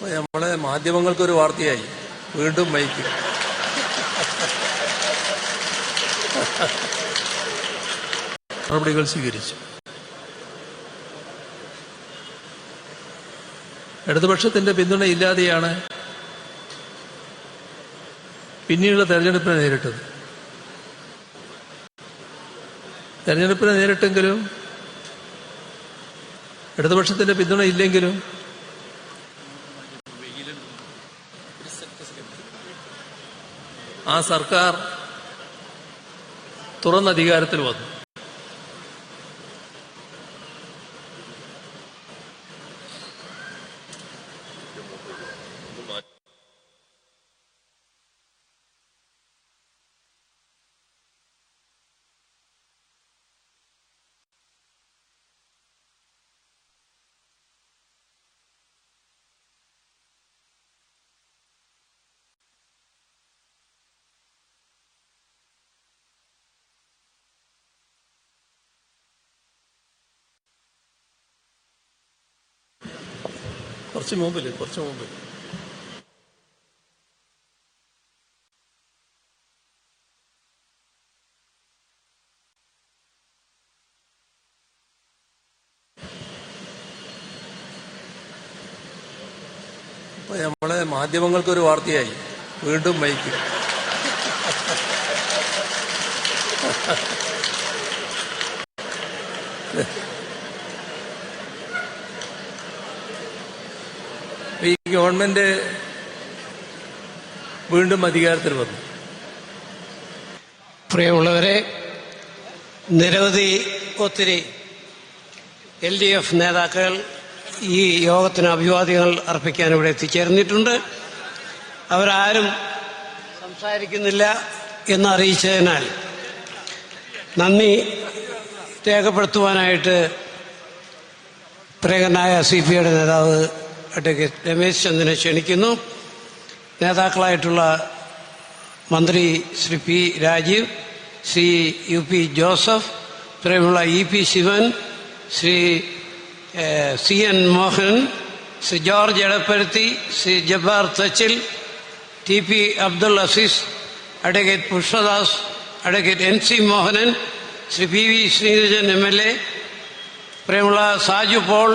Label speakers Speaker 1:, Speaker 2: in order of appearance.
Speaker 1: അപ്പൊ നമ്മളെ മാധ്യമങ്ങൾക്കൊരു വാർത്തയായി. വീണ്ടും മൈക്ക് നടപടികൾ സ്വീകരിച്ചു. ഇടതുപക്ഷത്തിന്റെ പിന്തുണ ഇല്ലാതെയാണ് പിന്നീടുള്ള തെരഞ്ഞെടുപ്പിനെ നേരിട്ടത്. തെരഞ്ഞെടുപ്പിനെ നേരിട്ടെങ്കിലും ഇടതുപക്ഷത്തിന്റെ പിന്തുണ ഇല്ലെങ്കിലും ആ സർക്കാർ തുറന്ന അധികാരത്തിൽ വന്നു. കുറച്ച് മുമ്പിൽ കുറച്ച് മുമ്പിൽ ഇപ്പൊ നമ്മളെ മാധ്യമങ്ങൾക്കൊരു വാർത്തയായി. വീണ്ടും മൈക്ക് ഈ ഗവൺമെന്റ് വീണ്ടും അധികാരത്തിൽ വന്നു.
Speaker 2: പ്രിയമുള്ളവരെ നിരവധി ഒത്തിരി എൽ ഡി എഫ് നേതാക്കൾ ഈ യോഗത്തിന് അഭിവാദ്യങ്ങൾ അർപ്പിക്കാൻ ഇവിടെ എത്തിച്ചേർന്നിട്ടുണ്ട്. അവരാരും സംസാരിക്കുന്നില്ല എന്ന് അറിയിച്ചതിനാൽ നന്ദി രേഖപ്പെടുത്തുവാനായിട്ട് പ്രേകനായ സി പി ഐയുടെ നേതാവ് അഡ്വക്കേറ്റ് രമേശ് ചന്ദ്രനെ ക്ഷണിക്കുന്നു. നേതാക്കളായിട്ടുള്ള മന്ത്രി Shri P Rajeev Shri U P Joseph പ്രിയമുള്ള E P Sivan Shri C N Mohan Shri George Edapparuthi Shri Jabbar Thachil T P Abdul Azeez advocate Pushpadas advocate N C Mohanan Shri P V Sreerajan M L A പ്രിയമുള്ള Saju Paul.